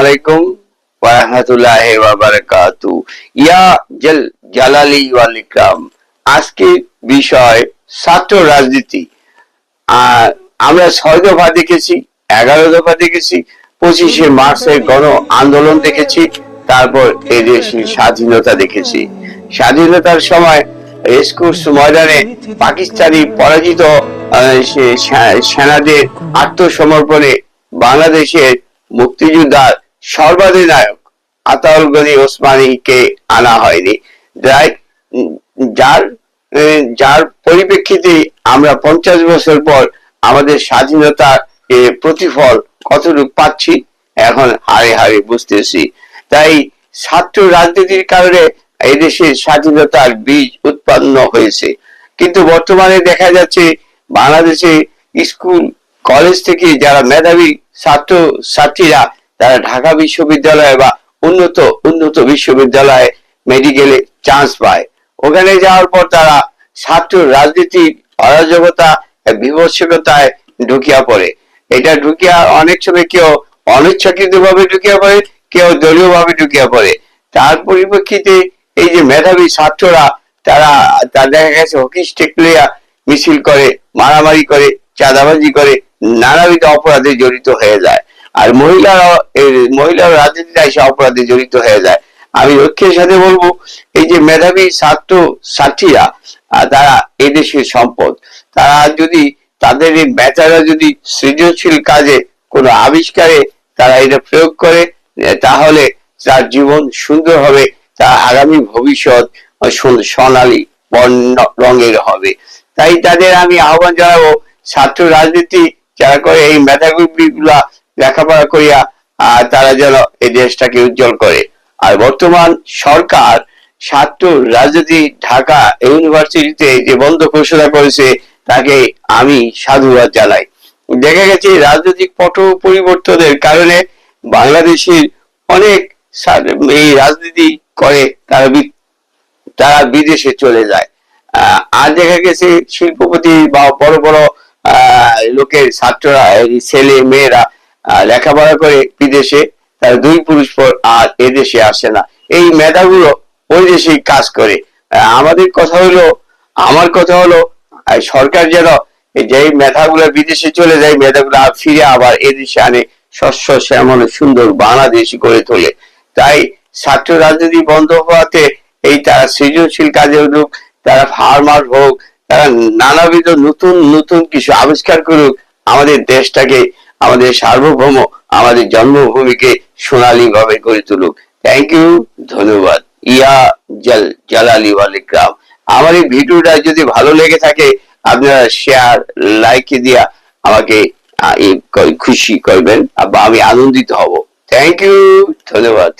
আলাইকুম ওয়ারাহমাতুল্লাহ ওয়া বারাকাতু ইয়া জল জালালি ওয়াল ইকরাম আজকে বিষয় ছাত্র রাজনীতি। আমরা ছয় দফা দেখেছি, এগারো দফা দেখেছি, পঁচিশে মার্চের গণ আন্দোলন দেখেছি, তারপর এই দেশের স্বাধীনতা দেখেছি। স্বাধীনতার সময় রেসকোর্স ময়দানে পাকিস্তানি পরাজিত সেনাদের আত্মসমর্পণে বাংলাদেশের মুক্তিযোদ্ধার সর্বাধিনায়ক আতাউল গনি ওসমানীকে আনা হয়নি। যার যার পরিপ্রেক্ষিতে আমরা পঞ্চাশ বছর পর আমাদের স্বাধীনতার প্রতিফল কতটুকু পাচ্ছি, এখন হারে হারে বুঝতেছি। তাই ছাত্র রাজনীতির কারণে এই দেশের স্বাধীনতার বীজ উৎপন্ন হয়েছে। কিন্তু বর্তমানে দেখা যাচ্ছে বাংলাদেশে স্কুল, কলেজ থেকে যারা মেধাবী ছাত্র ছাত্রীরা তারা ঢাকা বিশ্ববিদ্যালয়ে বা উন্নত উন্নত বিশ্ববিদ্যালয়ে মেডিকেলে চান্স পায়। ওখানে যাওয়ার পর তারা ছাত্র রাজনীতির অরাজকতা বিভৎসকতায় ঢুকিয়া পড়ে। এটা ঢুকিয়া অনেক সময় কেউ অনিচ্ছাকৃত ভাবে ঢুকিয়া পড়ে, কেউ দলীয় ভাবে ঢুকিয়া পড়ে। তার পরিপ্রেক্ষিতে এই যে মেধাবী ছাত্ররা, তারা, তার দেখা গেছে হকি স্টেক প্লেয়ার মিছিল করে, মারামারি করে, চাঁদাবাজি করে, নানাবিধ অপরাধে জড়িত হয়ে যায়। আর মহিলারা এই মহিলারা রাজনীতিতে এসে অপরাধে জড়িত হয়ে যায়। আমি লক্ষ্যের সাথে বলব, এই যে মেধাবী ছাত্র ছাত্রীরা তারা এদেশের সম্পদ। তারা যদি তাদের এই মেধারা যদি সৃজনশীল কাজে কোনো আবিষ্কারে তারা এটা প্রয়োগ করে তাহলে তার জীবন সুন্দর হবে, তার আগামী ভবিষ্যৎ সোনালী বর্ণ, রঙের হবে। তাই তাদের আমি আহ্বান জানাব, ছাত্র রাজনীতি যারা করে এই মেধাগুলি গুলা লেখাপড়া করিয়া তারা যেন এই দেশটাকে উজ্জ্বল করে। আর বর্তমান সরকার ছাত্র রাজনীতি ঢাকা ইউনিভার্সিটিতে যে বন্ধ ঘোষণা করেছে, তাকে আমি সাধুবাদ জানাই। দেখা গেছে রাজনৈতিক পট পরিবর্তনের কারণে বাংলাদেশের অনেক এই রাজনীতি করে তারা তারা বিদেশে চলে যায়। আর দেখা গেছে শিল্পপতি বা বড় বড় লোকের ছাত্ররা ছেলে মেয়েরা লেখাপড়া করে বিদেশে, তারা দুই পুরুষ পর আর এদেশে আসে না। এই মেধাগুলো ওই দেশেই কাজ করে। আমাদের কথা হলো, আমার কথা হলো সরকার যেন যে মেধাগুলো বিদেশে চলে যায়, মেধাগুলো ফিরে আবার এদেশে আনে শস্য, শ্যামল, সুন্দর বাংলাদেশ গড়ে তোলে। তাই ছাত্র রাজনীতি বন্ধ হওয়াতে এই তারা সৃজনশীল কাজে উঠুক, তারা ফার্মার হোক, তারা নানাবিধ নতুন নতুন কিছু আবিষ্কার করুক, আমাদের দেশটাকে আমাদের সার্বভৌম আমাদের জন্মভূমিকে সোনালী ভাবে গড়ে তুলুক। থ্যাংক ইউ ধন্যবাদ। ইয়া জল, জালালি ওয়ালিক্রাম আমার এই ভিডিওটা যদি ভালো লেগে থাকে, আপনারা শেয়ার লাইক দিয়া আমাকে খুশি করবেন। বা আমি আনন্দিত হব। থ্যাংক ইউ ধন্যবাদ।